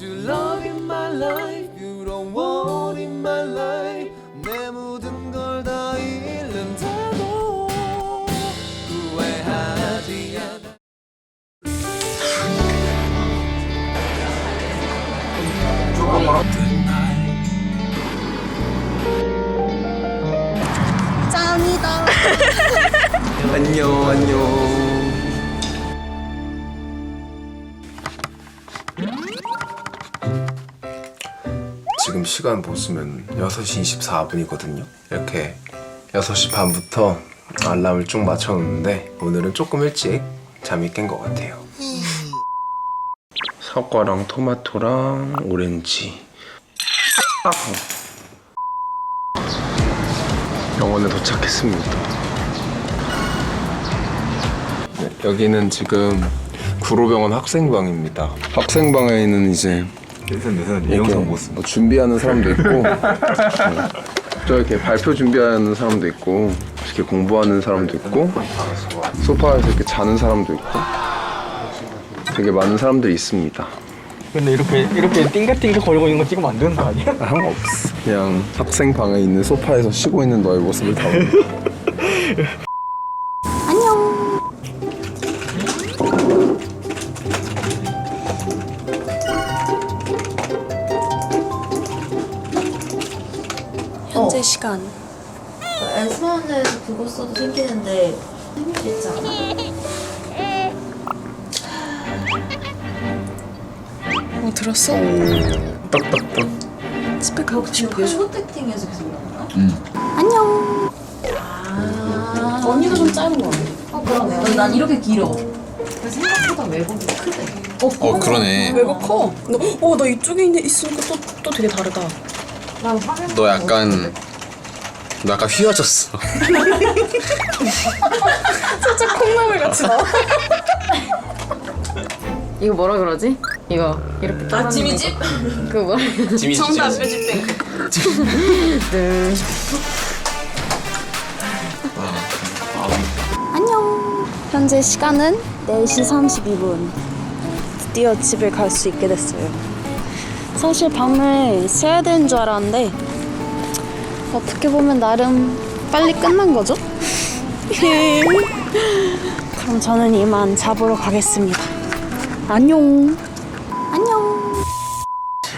your love in my life 지금 시간 보시면 6시 24분이거든요 이렇게 6시 반부터 알람을 쭉 맞춰놓는데 오늘은 조금 일찍 잠이 깬 것 같아요 사과랑 토마토랑 오렌지 아. 병원에 도착했습니다 네, 여기는 지금 구로병원 학생방입니다. 학생방에는 이제 내선 내선 이 영상 못 쓴. 뭐 준비하는 사람도 있고 네. 저 이렇게 발표 준비하는 사람도 있고 이렇게 공부하는 사람도 있고 소파에서 이렇게 자는 사람도 있고 되게 많은 사람들이 있습니다. 근데 이렇게 이렇게 띵가띵가 거리고 있는 거 찍으면 안 되는 거 아니야? 상관없어. 그냥 학생 방에 있는 소파에서 쉬고 있는 너의 모습을 담은 현재 시간 에스파는 그거 써도 생기는데 생기지 않아? 어 들었어? 떡떡떡. 집에 가고 싶어 그 쇼택팅에서 계속 나오나? 안녕 아 언니가 좀 짧은 거 같아 어, 그러네 난 이렇게 길어 생각보다 왜곡이 크네 어 그러네. 내가 커? 어, 나 이쪽에 있는 있으니까 또, 또 되게 다르다 난 화면 너 약간 너 약간 휘어졌어. 살짝 콩나물 같이 나와 이거 뭐라 그러지? 이거 이렇게 아 지미집? 그 뭐라 지미 정답 지미. 뮤직뱅크 네. 안녕 현재 시간은 4시 32분 드디어 집에 갈수 있게 됐어요 사실 밤을 새야 되는 줄 알았는데 어떻게 보면 나름 빨리 끝난 거죠? 그럼 저는 이만 잡으러 가겠습니다 안녕 안녕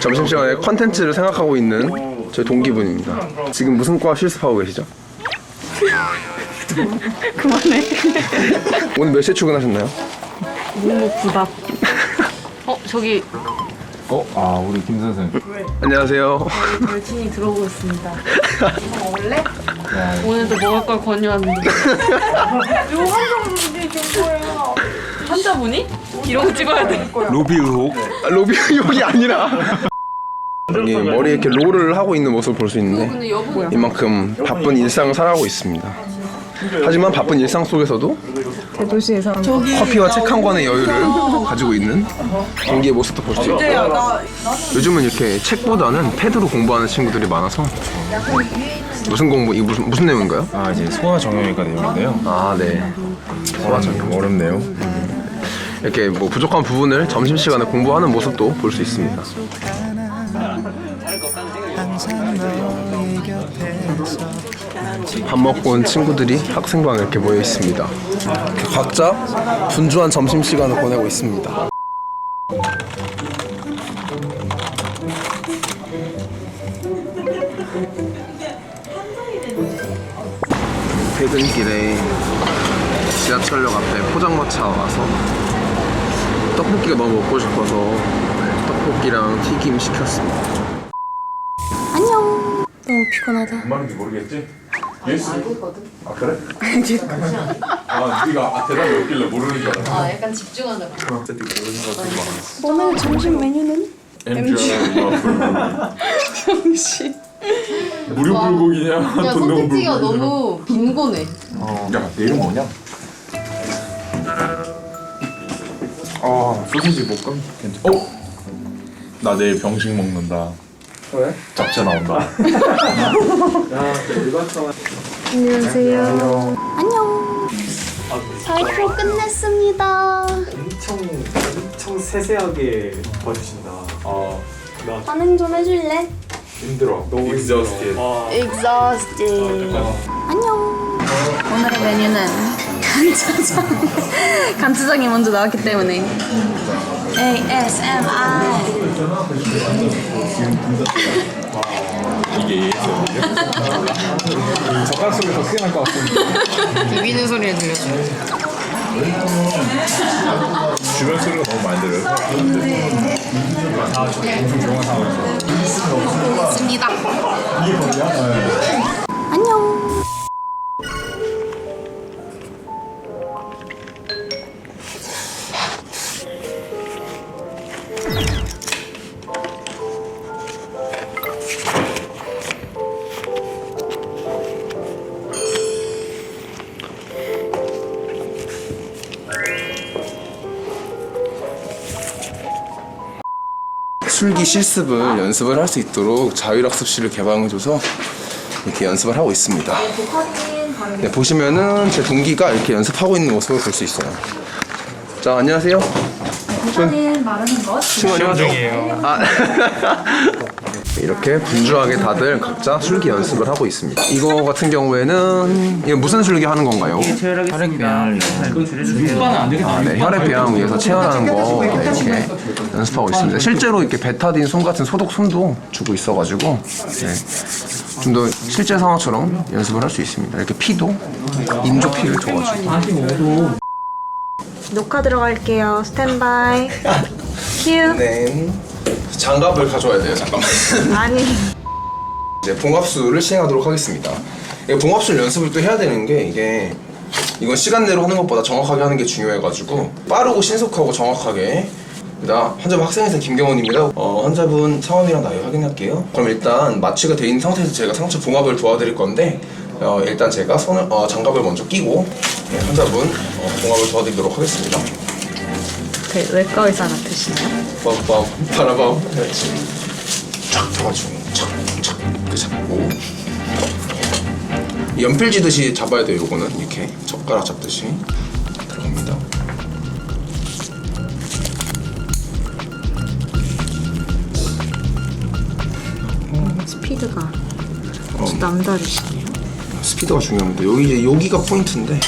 점심시간에 컨텐츠를 생각하고 있는 저희 동기분입니다. 지금 무슨 과 실습하고 계시죠? 그만해 오늘 몇 시에 출근하셨나요? 어 저기 어? 아 우리 김 선생. 안녕하세요. 별진이 들어오고 있습니다. 먹을래? 오늘도 먹을 걸 권유하는데. 요 환자분이 된 거예요. 환자분이? 이런 거 찍어야 돼. 로비 의혹. 아, 로비 욕이 아니라 여기 머리에 이렇게 롤을 하고 있는 모습을 볼 수 있는데 근데 여보 이만큼 바쁜 일상을 살아가고 있습니다. 하지만 바쁜 일상 속에서도 커피와 책 한 권의 여유를 가지고 있는 동기의 모습도 볼 수 있고 요즘은 이렇게 책보다는 패드로 공부하는 친구들이 많아서 무슨 공부 이 무슨 무슨 내용인가요? 아 이제 소아 정형외과 내용인데요. 아 네. 좀 어렵네요. 이렇게 뭐 부족한 부분을 점심 시간에 공부하는 모습도 볼 수 있습니다. 밥 먹고 온 친구들이 학생방에 이렇게 모여 있습니다. 각자 분주한 점심 시간을 보내고 있습니다. 퇴근길에 지하철역 앞에 포장마차 와서 떡볶이가 너무 먹고 싶어서 떡볶이랑 튀김 시켰습니다. 피곤하다 말인지 모르겠지? 예스. 알거든. 아 그래? 아 네가 아, 대답이 없길래 모르는 줄 알았어. 아 약간 집중하느라 그때 모르는 것들 많았어. 오늘 점심 메뉴는? MGR 음식 무료 불고기냐? 야돈 내고 선택지가 불고기냐? 너무 빈곤해 야, 내 이름 뭐냐? 아, 소시지 볶음? 괜찮. 어? 나 내일 병식 먹는다. 왜? 잡채 나온다. 안녕하세요 안녕 발표 끝냈습니다 엄청 엄청 세세하게 봐주신다. 아, 반응 좀 해줄래? 힘들어. 너무 exhausted. Exhausted. 안녕. 오늘의 메뉴는 간짜장. 간짜장이 먼저 나왔기 때문에. ASMR. 이게 젓가락 소리 더 크게 날 것 같은데. 비비는 소리를 들려줘요. 주변 소리가 너무 많이 들어요. 있습니다. 안녕. 실습을 연습을 할 수 있도록 자율학습실을 개방해줘서 이렇게 연습을 하고 있습니다. 네, 보시면은 제 동기가 이렇게 연습하고 있는 모습을 볼 수 있어요. 자, 안녕하세요. 사진 마르는 것. 시간 중이에요. 아. 이렇게 분주하게 다들 각자 술기 연습을 하고 있습니다. 이거 같은 경우에는 이게 무슨 술기 하는 건가요? 혈액 배양을 육바는 안 되겠다. 아, 네, 혈액 배양 위해서 체열하는 거 네, 이렇게 연습하고 있습니다. 실제로 이렇게 베타딘 솜 같은 소독 솜도 주고 있어가지고 네, 좀더 실제 상황처럼 연습을 할 수 있습니다. 이렇게 피도 인조 피를 줘가지고. 녹화 들어갈게요. 스탠바이. 큐. 네. 장갑을 가져와야 돼요. 잠깐만. 아니. 이제 봉합수를 시행하도록 하겠습니다. 이 봉합수 연습을 또 해야 되는 게 이게 이건 시간 내로 하는 것보다 정확하게 하는 게 중요해가지고 빠르고 신속하고 정확하게 나 환자분 학생회사 김경원입니다. 어, 환자분 성함이랑 나이 확인할게요. 그럼 일단 마취가 돼 있는 상태에서 제가 상처 봉합을 도와드릴 건데 어, 일단 제가 손을 어, 장갑을 먼저 끼고 네, 환자분 어, 봉합을 도와드리도록 하겠습니다. 그 외과 의사 같으시나요? 빰빰 바라밤. 그렇지. 촥 잡아주고 이렇게 잡고. 연필 지듯이 잡아야 돼요 요거는. 이렇게 젓가락 잡듯이. 들어갑니다. 스피드가 아주 남다르시네요. 스피드가 중요합니다. 여기 이제 여기가 포인트인데.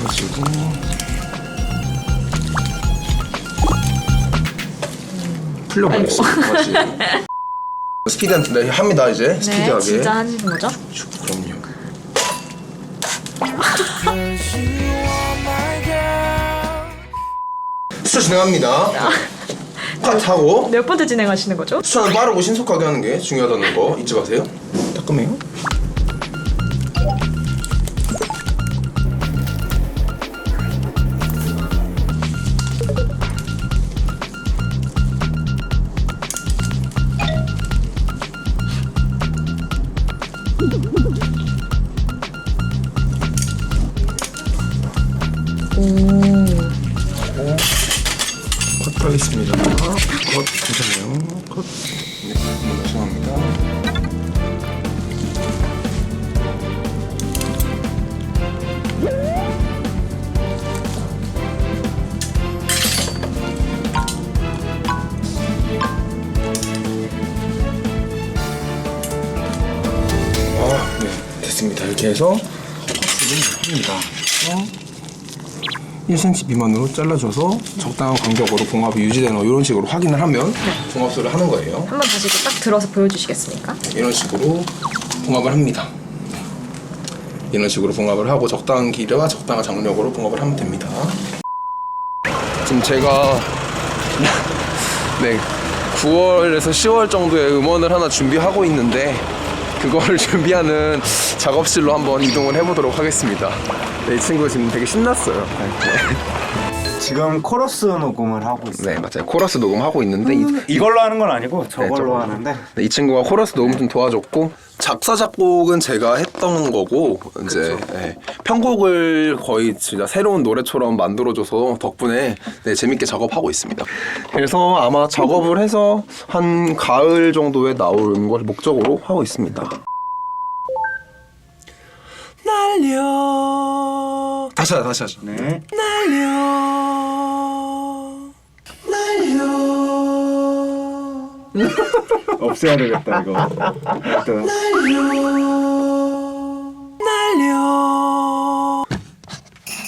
해가지고 풀려버렸어 맞지? 스피드한테 합니다 이제 스피드하게 네, 진짜 하시는 거죠? 그럼요. 수차 진행합니다. 컷 하고 몇 번째 진행하시는 거죠? 수차는 빠르고 신속하게 하는 게 중요하다는 거 잊지 마세요. 따끔해요. 1cm 미만으로 잘라줘서 적당한 간격으로 봉합이 유지되는 거 이런 식으로 확인을 하면 봉합술을 하는 거예요. 한번 다시 이렇게 딱 들어서 보여주시겠습니까? 이런 식으로 봉합을 합니다. 이런 식으로 봉합을 하고 적당한 길이와 적당한 장력으로 봉합을 하면 됩니다. 지금 제가 네 9월에서 10월 정도에 음원을 하나 준비하고 있는데 그거를 준비하는 작업실로 한번 이동을 해보도록 하겠습니다. 네, 이 친구 지금 되게 신났어요. 네, 지금 코러스 녹음을 하고 있어요. 네 맞아요. 코러스 녹음하고 있는데 이, 이걸로 하는 건 아니고 저걸로 저걸로. 하는데 네, 이 친구가 코러스 녹음 좀 도와줬고 작사 작곡은 제가 했던 거고 이제 네, 편곡을 거의 진짜 새로운 노래처럼 만들어줘서 덕분에 네, 재밌게 작업하고 있습니다. 그래서 아마 작업을 해서 한 가을 정도에 나오는 걸 목적으로 하고 있습니다. 날려 다시 하자 다시 하자 네. 날려 없애야 되겠다 이거. 일단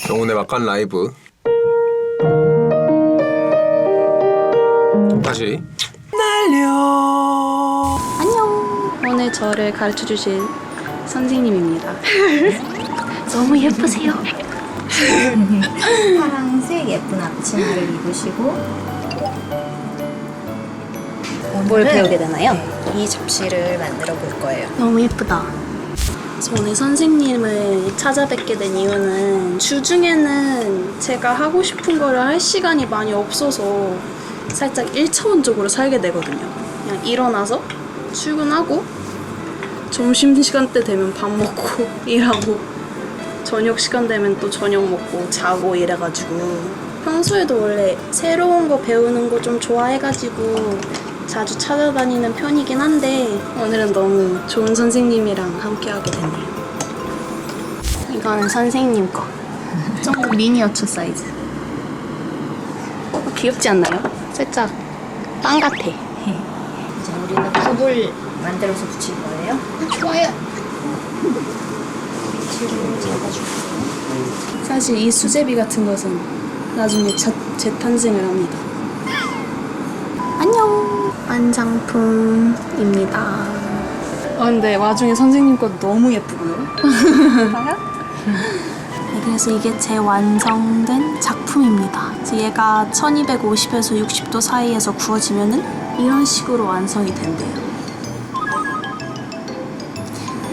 영혼의 막간 라이브 다시 안녕. 오늘 저를 가르쳐 주실 선생님입니다. 너무 예쁘세요. 파란색 예쁜 앞치마를 입으시고 뭘 배우게 되나요? 이 접시를 만들어 볼 거예요. 너무 예쁘다. 저 오늘 선생님을 찾아뵙게 된 이유는 주중에는 제가 하고 싶은 거를 할 시간이 많이 없어서 살짝 1차원적으로 살게 되거든요. 그냥 일어나서 출근하고 점심 시간 때 되면 밥 먹고 일하고 저녁 시간 되면 또 저녁 먹고 자고 이래가지고 평소에도 원래 새로운 거 배우는 거 좀 좋아해가지고 자주 찾아다니는 편이긴 한데 오늘은 너무 좋은 선생님이랑 함께 하게 되네요. 이거는 선생님 거. 좀 미니어처 사이즈. 어, 귀엽지 않나요? 살짝 빵 같아. 이제 우리는 굽을 만들어서 붙일 거예요. 좋아요. 사실 이 수제비 같은 것은 나중에 재, 재탄생을 합니다. 완장품입니다. 아 근데 와중에 선생님 것 너무 예쁘고요. 봐요? 네, 그래서 이게 제 완성된 작품입니다. 얘가 1250에서 60도 사이에서 구워지면은 이런 식으로 완성이 된대요.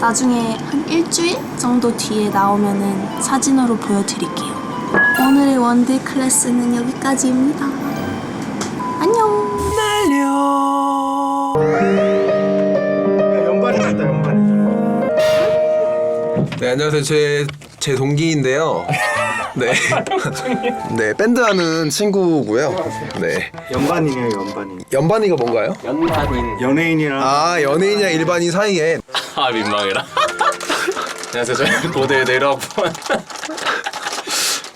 나중에 한 일주일 정도 뒤에 나오면은 사진으로 보여드릴게요. 오늘의 원데이 클래스는 여기까지입니다. 안녕. 네 안녕하세요 제, 제 동기인데요 네. 네 밴드 하는 친구고요 네 연반이에요 연반이. 연반이가 뭔가요? 연반인. 연예인이랑 아 연예인이랑 일반인 사이에 아 민망해라. 안녕하세요. 저는 고대 내려학번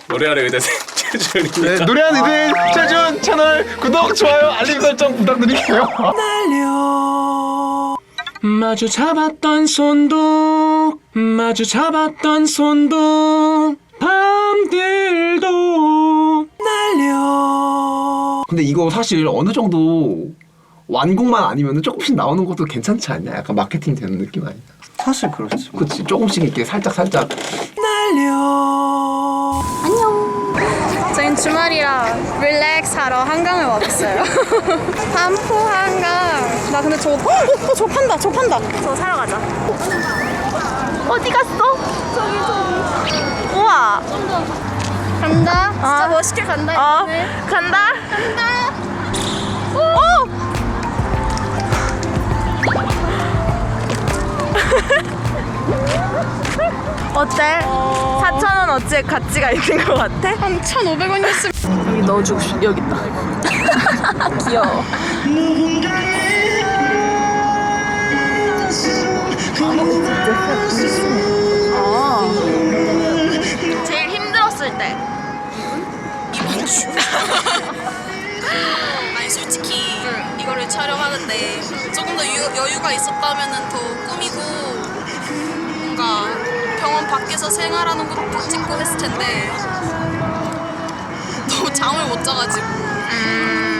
노래하는 의대생 최준입니다. 네 노래하는 이들 최준 채널 구독 좋아요 알림 설정 부탁드릴게요 마주 잡았던 손도 마주 잡았던 손도 밤들도 근데 이거 사실 어느 정도 완곡만 아니면 조금씩 나오는 것도 괜찮지 않냐? 약간 마케팅 되는 느낌 아니야? 사실 그렇지. 그치 조금씩 이렇게 살짝 살짝 안녕. 저희는 주말이라 릴렉스 하러 한강을 와봤어요. 반포 한강. 나 근데 저, 어, 어, 저 판다, 저 판다. 저 사러 가자. 어디 갔어? 저기, 저기. 우와. 간다. 진짜 멋있게 간다. 어, 간다. 간다. 오! 어때? 4,000원 어째 가치가 있는 것 같아? 한 1,500원이었으면 여기 넣어주고 싶 여기 있다 귀여워 아. 제일 힘들었을 때. 이번 주 아니 솔직히 이거를 촬영하는데 조금 더 유- 여유가 있었다면 더 꾸미고 뭔가 병원 밖에서 생활하는 것도 찍고 했을 텐데. 너무 잠을 못 자가지고. 바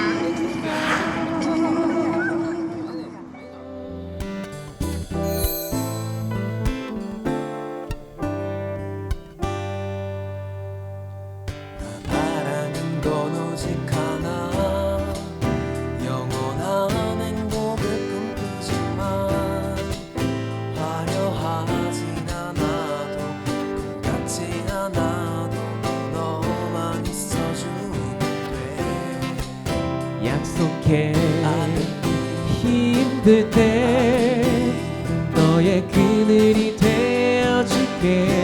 되